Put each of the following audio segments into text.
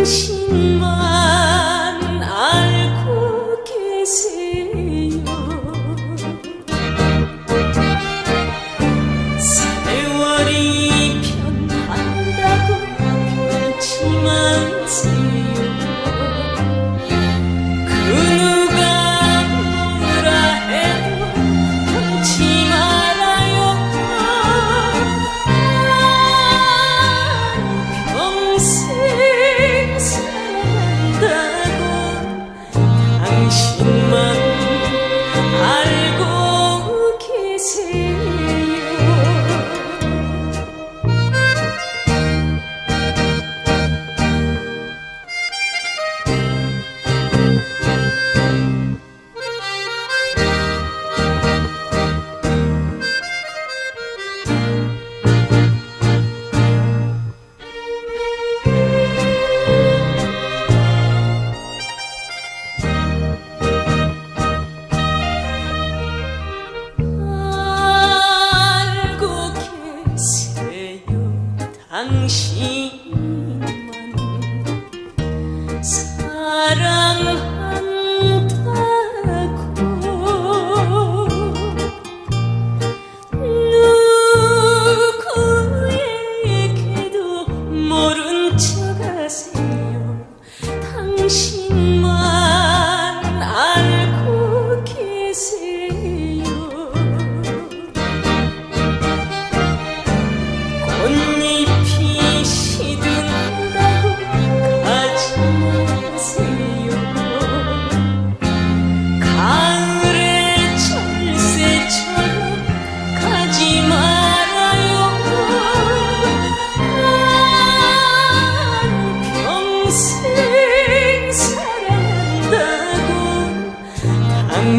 당신만 알고 계세요. 세월이 변한다고 그렇지만 당신만 사랑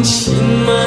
心门